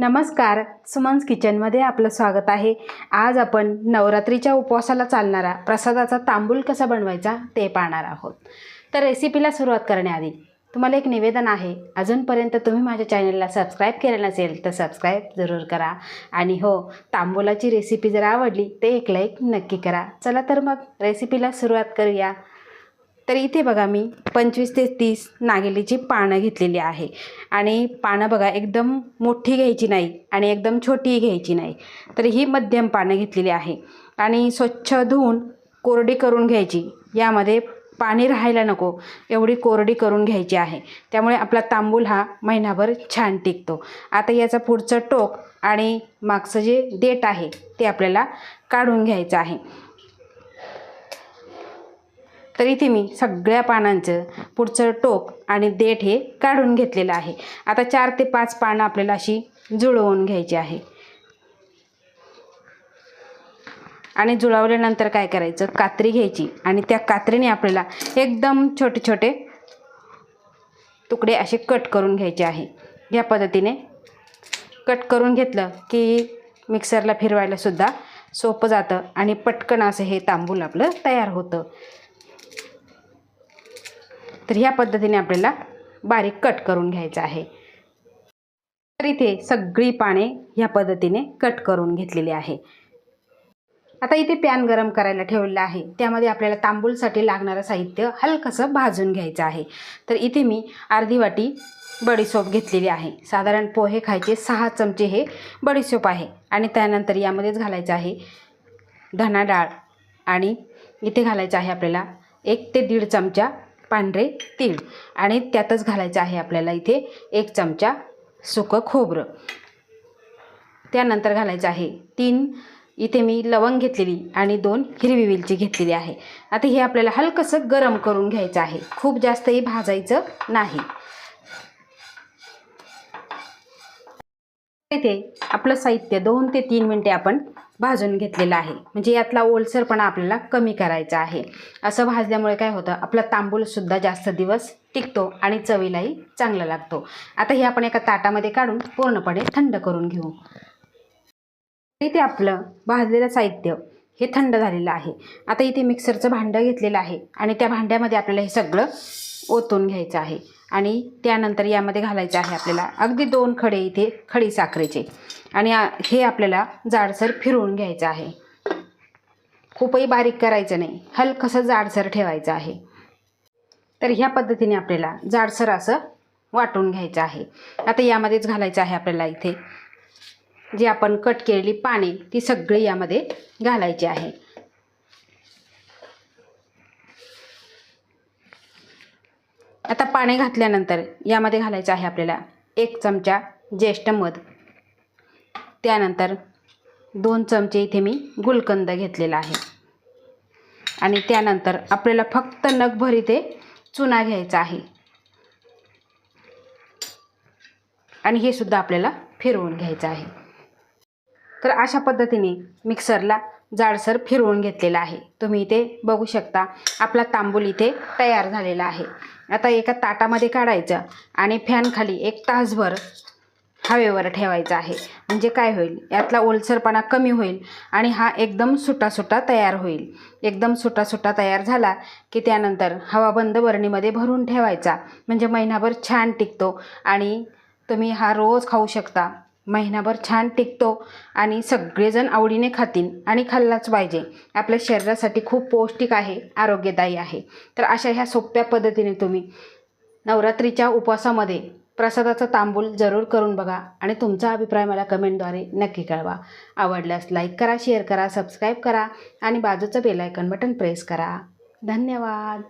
नमस्कार सुमन्स किचनमध्ये आपलं स्वागत आहे. आज आपण नवरात्रीच्या उपवासाला चालणारा प्रसादाचा तांबूल कसा बनवायचा ते पाहणार आहोत. तर रेसिपीला सुरुवात करण्याआधी तुम्हाला एक निवेदन आहे. अजूनपर्यंत तुम्ही माझ्या चॅनलला सबस्क्राईब केलं नसेल तर सबस्क्राईब जरूर करा. आणि हो तांबूलाची रेसिपी जर आवडली ते एक लाईक नक्की करा. चला तर मग रेसिपीला सुरुवात करूया. तर इथे बघा मी पंचवीस ते तीस नागेलीची पानं घेतलेली आहे. आणि पानं बघा एकदम मोठी घ्यायची नाही आणि एकदम छोटी घ्यायची नाही. तर ही मध्यम पानं घेतलेली आहे. आणि स्वच्छ धुवून कोरडी करून घ्यायची. यामध्ये पाणी राहायला नको. एवढी कोरडी करून घ्यायची आहे. त्यामुळे आपला तांबूल हा महिनाभर छान टिकतो. आता याचा पुढचं टोक आणि मागचं जे देठ आहे ते आपल्याला काढून घ्यायचं आहे. तर इथे मी सगळ्या पानांचं पुढचं टोक आणि देठ हे काढून घेतलेलं आहे. आता चार ते पाच पानं आपल्याला अशी जुळवून घ्यायची आहे. आणि जुळवल्यानंतर काय करायचं? कात्री घ्यायची. आणि त्या कात्रीने आपल्याला एकदम छोटे छोटे तुकडे असे कट करून घ्यायचे आहे. या पद्धतीने कट करून घेतलं की मिक्सरला फिरवायला सुद्धा सोपं जातं आणि पटकन असं हे तांबूल आपलं तयार होतं. तर ह्या पद्धतीने आपल्याला बारीक कट करून घ्यायचं आहे. तर इथे सगळी पाने ह्या पद्धतीने कट करून घेतलेली आहे. आता इथे पॅन गरम करायला ठेवलेलं आहे. त्यामध्ये आपल्याला तांबूलसाठी लागणारं साहित्य हलकंसं भाजून घ्यायचं आहे. तर इथे मी अर्धी वाटी बडीसोप घेतलेली आहे. साधारण पोहे खायचे सहा चमचे हे बडीसोप आहे. आणि त्यानंतर यामध्येच घालायचं आहे धना डाळ. आणि इथे घालायचं आहे आपल्याला एक ते दीड चमचा पांढरे तीळ. आणि त्यातच घालायचं आहे आपल्याला इथे एक चमचा सुकं खोबरं. त्यानंतर घालायचं आहे तीन इथे मी लवंग घेतलेली आणि दोन हिरवी वेलची घेतलेली आहे. आता हे आपल्याला हलकंसं गरम करून घ्यायचं आहे. खूप जास्तही भाजायचं नाही. इथे आपलं साहित्य दोन ते तीन मिनटे आपण भाजून घेतलेलं आहे. म्हणजे यातला ओलसरपणा आपल्याला कमी करायचा आहे. असं भाजल्यामुळे काय होतं आपला तांबूलसुद्धा जास्त दिवस टिकतो आणि चवीलाही चांगला लागतो. आता हे आपण एका ताटामध्ये काढून पूर्णपणे थंड करून घेऊ. इथे आपलं भाजलेलं साहित्य हे थंड झालेलं आहे. आता इथे मिक्सरचं भांडं घेतलेलं आहे आणि त्या भांड्यामध्ये आपल्याला हे सगळं ओतून घ्यायचं आहे. आणि त्यानंतर यामध्ये घालायचं आहे आपल्याला अगदी दोन खडे इथे खडी साखरेचे. आणि हे आपल्याला जाडसर फिरवून घ्यायचं आहे. खूपही बारीक करायचं नाही. हलकंसं जाडसर ठेवायचं आहे. तर ह्या पद्धतीने आपल्याला जाडसर असं वाटून घ्यायचं आहे. आता यामध्येच घालायचं आहे आपल्याला इथे. जी आपण कट केलेली पाने ती सगळी यामध्ये घालायची आहे. आता पाणी घातल्यानंतर यामध्ये घालायचं आहे आपल्याला एक चमचा ज्येष्ठ मध. त्यानंतर दोन चमचे इथे मी गुलकंद घेतलेला आहे. आणि त्यानंतर आपल्याला फक्त नगभर इथे चुना घ्यायचा आहे. आणि हे सुद्धा आपल्याला फिरवून घ्यायचं आहे. तर अशा पद्धतीने मिक्सरला जाडसर फिरवून घेतलेला आहे. तुम्ही इथे बघू शकता आपला तांबूल इथे तयार झालेला आहे. आता एका ताटामध्ये काढायचं आणि फॅनखाली एक तासभर हवेवर ठेवायचा आहे. म्हणजे काय होईल? यातला ओलसरपणा कमी होईल आणि हा एकदम सुटा सुटा तयार होईल. एकदम सुटा सुटा तयार झाला की त्यानंतर हवा बंद बरणीमध्ये भरून ठेवायचा. म्हणजे महिनाभर छान टिकतो आणि तुम्ही हा रोज खाऊ शकता. महिनाभर छान टिकतो आणि सगळेजण आवडीने खातील आणि खाल्लाच पाहिजे. आपल्या शरीरासाठी खूप पौष्टिक आहे आरोग्यदायी आहे. तर अशा ह्या सोप्या पद्धतीने तुम्ही नवरात्रीच्या उपवासामध्ये प्रसादाचा तांबूल जरूर करून बघा आणि तुमचा अभिप्राय मला कमेंटद्वारे नक्की कळवा. आवडल्यास लाईक करा शेअर करा सबस्क्राईब करा आणि बाजूचं बेलायकन बटन प्रेस करा. धन्यवाद!